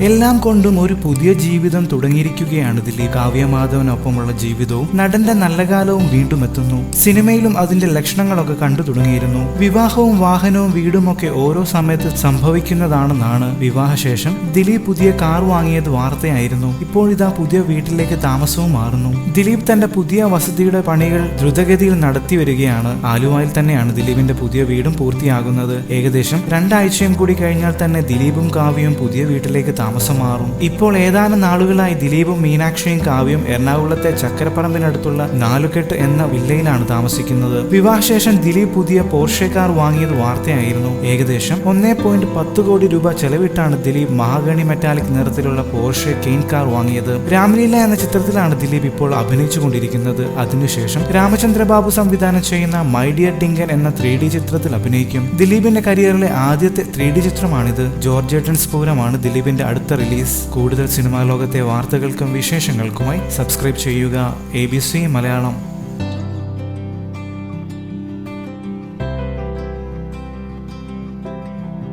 എല്ലാം കൊണ്ടും ഒരു പുതിയ ജീവിതം തുടങ്ങിയിരിക്കുകയാണ് ഇതിൽ കാവ്യമാധവനൊപ്പമുള്ള ജീവിതവും നടന്റെ നല്ല കാലവും വീണ്ടും എത്തുന്നു. സിനിമയിലും അതിന്റെ ലക്ഷണങ്ങളൊക്കെ കണ്ടു തുടങ്ങിയിരുന്നു. വിവാഹവും വാഹനവും വീടും ഒക്കെ ഓരോ സമയത്ത് സംഭവിക്കുന്നതാണെന്നാണ് വിവാഹശേഷം ദിലീപ് പുതിയ കാർ വാങ്ങിയത് വാർത്തയായിരുന്നു. ഇപ്പോൾ ഇതാ പുതിയ വീട്ടിലേക്ക് താമസവും മാറുന്നു. ദിലീപ് തന്റെ പുതിയ വസതിയുടെ പണികൾ ദ്രുതഗതിയിൽ നടത്തി വരികയാണ്. ആലുവായിൽ തന്നെയാണ് ദിലീപിന്റെ പുതിയ വീടും പൂർത്തിയാകുന്നത്. ഏകദേശം രണ്ടാഴ്ചയും കൂടി കഴിഞ്ഞാൽ തന്നെ ദിലീപും കാവ്യയും പുതിയ വീട്ടിലേക്ക് താമസം മാറും. ഇപ്പോൾ ഏതാനും നാളുകളായി ദിലീപും മീനാക്ഷിയും കാവ്യം എറണാകുളത്തെ ചക്കരപ്പറമ്പിനടുത്തുള്ള നാലുകെട്ട് എന്ന വില്ലയിലാണ് താമസിക്കുന്നത്. വിവാഹശേഷം ദിലീപ് പുതിയ പോർഷെ കാർ വാങ്ങിയത് വാർത്തയായിരുന്നു. ഏകദേശം ഒന്നേ പോയിന്റ് പത്ത് കോടി രൂപ ചെലവിട്ടാണ് ദിലീപ് മഹാഗണി മെറ്റാലിക് നിറത്തിലുള്ള പോർഷെ കെയിൻ കാർ വാങ്ങിയത്. രാമലീല എന്ന ചിത്രത്തിലാണ് ദിലീപ് ഇപ്പോൾ അഭിനയിച്ചുകൊണ്ടിരിക്കുന്നത്. അതിനുശേഷം രാമചന്ദ്രബാബു സംവിധാനം ചെയ്യുന്ന മൈ ഡിയർ ഡിങ്കൻ എന്ന ത്രീ ഡി ചിത്രത്തിൽ അഭിനയിക്കും. ദിലീപിന്റെ കരിയറിലെ ആദ്യത്തെ ത്രീ ഡി ചിത്രമാണിത്. ജോർജ് ഏട്ടൻസ് പൂരമാണ് ദിലീപിന്റെ അടുത്ത റിലീസ്. കൂടുതൽ സിനിമാ ലോകത്തെ വാർത്തകൾക്കും വിശേഷങ്ങൾക്കുമായി സബ്സ്ക്രൈബ് ചെയ്യുക. A B C Malayalam.